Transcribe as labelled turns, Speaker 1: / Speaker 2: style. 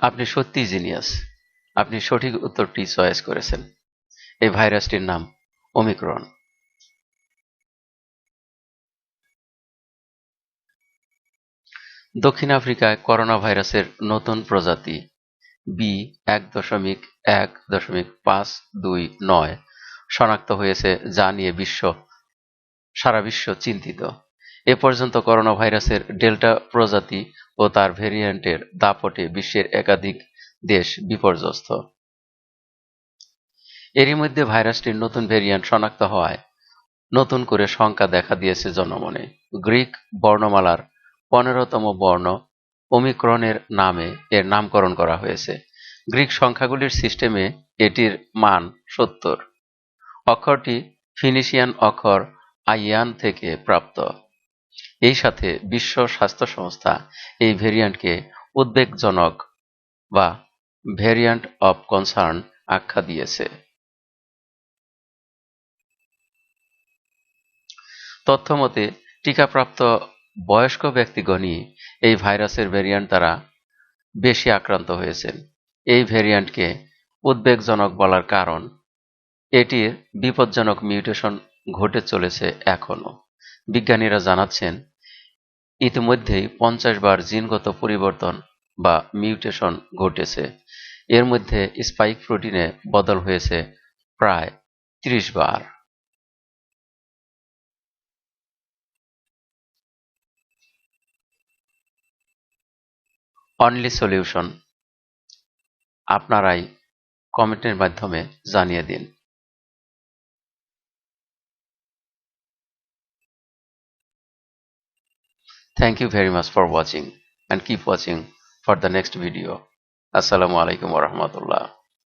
Speaker 1: আপনি সত্যিই জিনিয়াস। আপনি সঠিক উত্তরটি চয়েস করেছেন। এই ভাইরাসটির নাম ওমিক্রন। দক্ষিণ আফ্রিকায় করোনা ভাইরাসের নতুন প্রজাতি বি এক দশমিক এক দশমিক পাঁচ দুই নয় শনাক্ত হয়েছে, যা নিয়ে বিশ্ব, সারা বিশ্ব চিন্তিত। এ পর্যন্ত করোনা ভাইরাসের ডেল্টা প্রজাতি ও তার ভেরিয়েন্টের দাপটে বিশ্বের একাধিক দেশ বিপর্যস্ত। এরই মধ্যে ভাইরাসটির নতুন ভেরিয়েন্ট শনাক্ত হওয়ায় নতুন করে শঙ্কা দেখা দিয়েছে জনমনে। গ্রিক বর্ণমালার পনেরোতম বর্ণ ওমিক্রনের নামে এর নামকরণ করা হয়েছে। গ্রিক সংখ্যাগুলির সিস্টেমে এটির মান সত্তর। অক্ষরটি ফিনিশিয়ান অক্ষর আইয়ান থেকে প্রাপ্ত। এই সাথে বিশ্ব স্বাস্থ্য সংস্থা এই ভেরিয়েন্টকে উদ্বেগজনক বা ভেরিয়েন্ট অব কনসার্ন আখ্যা দিয়েছে। তথ্যমতে, টিকাপ্রাপ্ত বয়স্ক ব্যক্তিগণই এই ভাইরাসের ভেরিয়েন্ট দ্বারা বেশি আক্রান্ত হয়েছেন। এই ভেরিয়েন্টকে উদ্বেগজনক বলার কারণ, এটির বিপজ্জনক মিউটেশন ঘটে চলেছে এখনও। বিজ্ঞানীরা জানাচ্ছেন ইতিমধ্যেই পঞ্চাশ বার জিনগত পরিবর্তন বা মিউটেশন ঘটেছে। এর মধ্যে স্পাইক প্রোটিনে বদল হয়েছে প্রায় ত্রিশ বার। অনলি সলিউশন আপনারাই কমেন্টের মাধ্যমে জানিয়ে দিন। Thank you very much for watching and keep watching for the next video. Assalamu alaikum warahmatullah.